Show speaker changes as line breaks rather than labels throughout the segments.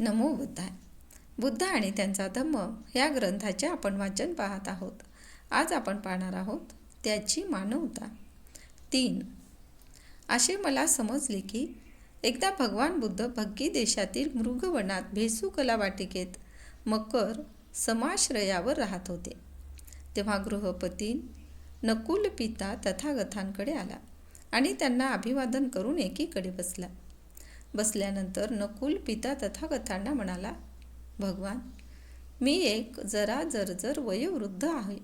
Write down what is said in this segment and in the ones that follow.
नमो बुद्धाय. बुद्ध आणि त्यांचा धम्म या ग्रंथाचे आपण वाचन पाहत आहोत. आज आपण पाहणार आहोत त्याची मानवता. तीन. असे मला समजले की एकदा भगवान बुद्ध भग्गी देशातील मृगवनात भेसूकला वाटिकेत मकर समाश्रयावर राहत होते. तेव्हा गृहपती नकुल पिता तथागथांकडे आला आणि त्यांना अभिवादन करून एकीकडे बसला. बसल्यानंतर नकुल पिता तथागतांना म्हणाला भगवान मी एक जरा जरजर वयोवृद्ध आहे.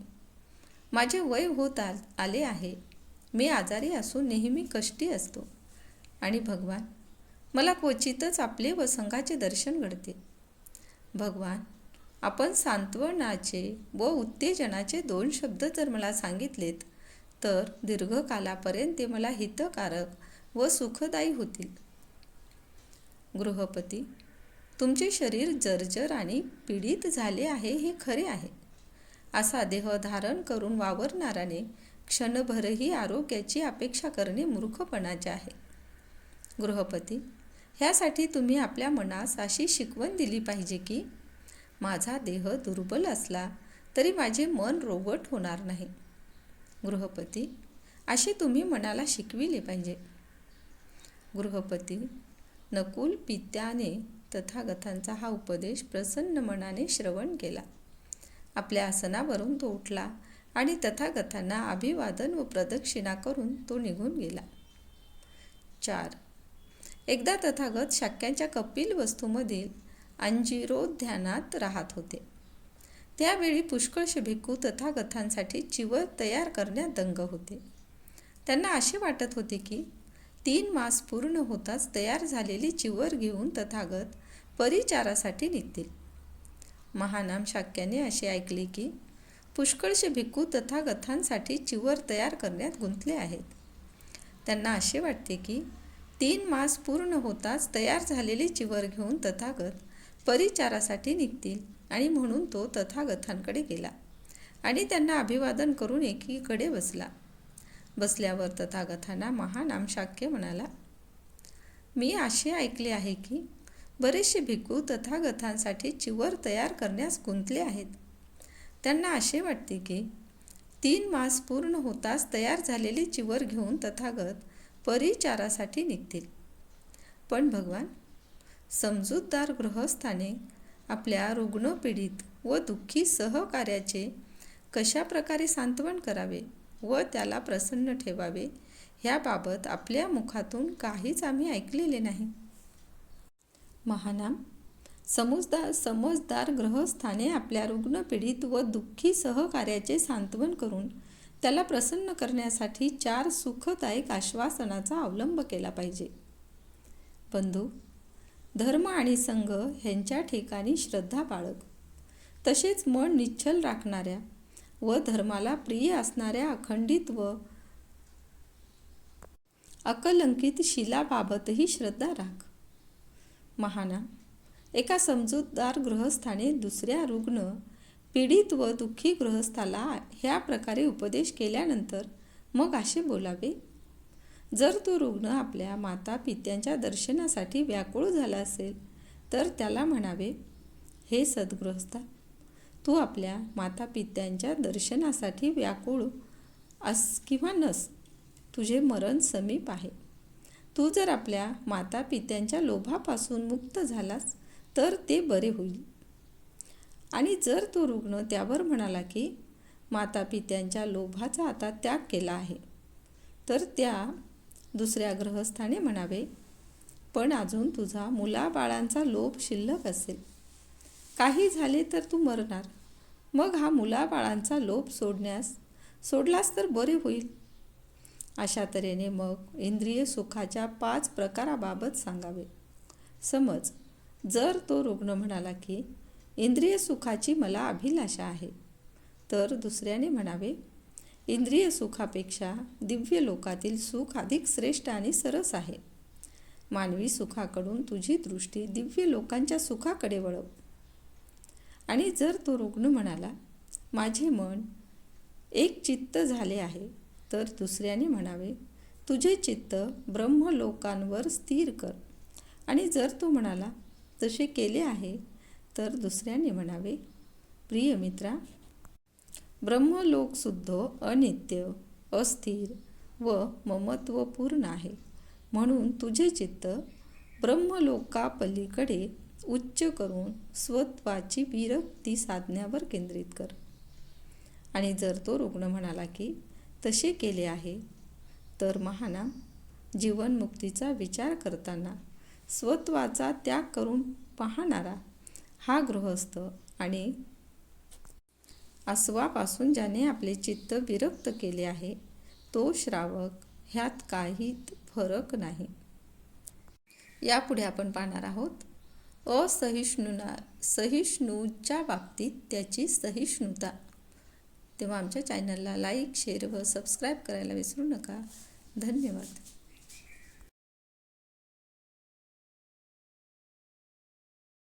माझे वय होत आले आहे. मी आजारी असून नेहमी कष्टी असतो. आणि भगवान मला क्वचितच आपले व संघाचे दर्शन घडते. भगवान आपण सांत्वनाचे व उत्तेजनाचे दोन शब्द जर मला सांगितलेत तर दीर्घकालापर्यंत ते मला हितकारक व सुखदायी होतील. गृहपती तुमचे शरीर जर्जर आणि पीडित झाले आहे हे खरे आहे. असा देह धारण करून वावरणाराने क्षणभरही आरोग्याची अपेक्षा करणे मूर्खपणाचे आहे. गृहपती ह्यासाठी तुम्ही आपल्या मनास अशी शिकवण दिली पाहिजे की माझा देह दुर्बल असला तरी माझे मन रोगट होणार नाही. गृहपती असे तुम्ही मनाला शिकविले पाहिजे. गृहपती नकुल पित्याने तथागतांचा हा उपदेश प्रसन्न मनाने श्रवण केला. आपल्या आसनावरून तो उठला आणि तथागतांना अभिवादन व प्रदक्षिणा करून तो निघून गेला. चार. एकदा तथागत शाक्यांच्या कपिल वस्तूमधील अंजिरोध्यानात राहत होते. त्यावेळी पुष्कळशे भिक्खू तथागतांसाठी चिवर तयार करण्यात दंग होते. त्यांना असे वाटत होते की तीन मास पूर्ण होताच तयार झालेली चिवर घेऊन तथागत परिचारासाठी निघतील. महानाम शाक्याने असे ऐकले की पुष्कळशे भिक्खू तथागतांसाठी चिवर तयार करण्यात गुंतले आहेत. त्यांना असे वाटते की तीन मास पूर्ण होताच तयार झालेली चिवर घेऊन तथागत परिचारासाठी निघतील आणि म्हणून तो तथागतांकडे गेला आणि त्यांना अभिवादन करून एकीकडे बसला. बसल्यावर तथागतांना महानाम शाक्य म्हणाला. मी असे ऐकले आहे की बरेचसे भिक्खू तथागतांसाठी चिवर तयार करण्यास गुंतले आहेत. त्यांना असे वाटते की तीन मास पूर्ण होताच तयार झालेली चिवर घेऊन तथागत परिचारासाठी निघतील. पण भगवान समजूतदार गृहस्थाने आपल्या रुग्णपीडित व दुःखी सहकार्याचे कशा प्रकारे सांत्वन करावे? व त्याला प्रसन्न ठेवावे. ह्याबाबत आपल्या मुखातून काहीच आम्ही ऐकलेले नाही. महानाम समजदार समजदार ग्रहस्थाने आपल्या रुग्णपीडित व दुःखी सहकार्याचे सांत्वन करून त्याला प्रसन्न करण्यासाठी चार सुखदायक आश्वासनाचा अवलंब केला पाहिजे. बंधू धर्म आणि संघ ह्यांच्या ठिकाणी श्रद्धा बाळग. तसेच मन निच्छल राखणाऱ्या व धर्माला प्रिय असणाऱ्या अखंडित व अकलंकित शिलाबाबतही श्रद्धा राख. महाना एका समजूतदार गृहस्थाने दुसऱ्या रुग्ण पीडित व दुःखी गृहस्थाला ह्या प्रकारे उपदेश केल्यानंतर मग असे बोलावे जर तो रुग्ण आपल्या माता पित्यांच्या दर्शनासाठी व्याकुळ झाला असेल तर त्याला म्हणावे हे सद्गृहस्था तू आपल्या माता पित्यांच्या दर्शनासाठी व्याकुळ अस किंवा नस. तुझे मरण समीप आहे. तू जर आपल्या माता पित्यांच्या लोभापासून मुक्त झालास तर ते बरे होईल. आणि जर तो रुग्ण त्यावर म्हणाला की माता पित्यांच्या लोभाचा आता त्याग केला आहे तर त्या दुसऱ्या ग्रहस्थाने म्हणावे पण अजून तुझा मुलाबाळांचा लोभ शिल्लक असेल. काही झाले तर तू मरणार. मग हा मुलाबाळांचा लोभ सोडण्यास सोडलास तर बरे होईल. अशा तऱ्हेने मग इंद्रिय सुखाच्या पाच प्रकाराबाबत सांगावे. समज जर तो रुग्ण म्हणाला की इंद्रिय सुखाची मला अभिलाषा आहे. तर दुसऱ्याने म्हणावे इंद्रिय सुखापेक्षा दिव्य लोकातील सुख अधिक श्रेष्ठ आणि सरस आहे. मानवी सुखाकडून तुझी दृष्टी दिव्य लोकांच्या सुखाकडे वळव. आणि जर तो रुग्ण म्हणाला माझे मन एक चित्त झाले आहे तर दुसऱ्याने म्हणावे तुझे चित्त ब्रह्मलोकांवर स्थिर कर. आणि जर तो म्हणाला तसे केले आहे तर दुसऱ्याने म्हणावे प्रिय मित्रा ब्रह्मलोकसुद्ध अनित्य अस्थिर व ममत्वपूर्ण आहे. म्हणून तुझे चित्त ब्रह्मलोकापलीकडे उच्च करून स्वत्वाची विरक्ती साधण्यावर केंद्रित कर. आणि जर तो रुग्ण म्हणाला की तसे केले आहे तर महाना जीवनमुक्तीचा विचार करताना स्वत्वाचा त्याग करून पाहणारा हा गृहस्थ आणि आसवापासून ज्याने आपले चित्त विरक्त केले आहे तो श्रावक ह्यात काहीच फरक नाही. यापुढे आपण पाहणार आहोत असहिष्णुना सहिष्णूच्या बाबतीत त्याची सहिष्णुता. तेव्हा आमच्या चॅनलला लाईक शेअर व सबस्क्राईब करायला विसरू नका. धन्यवाद.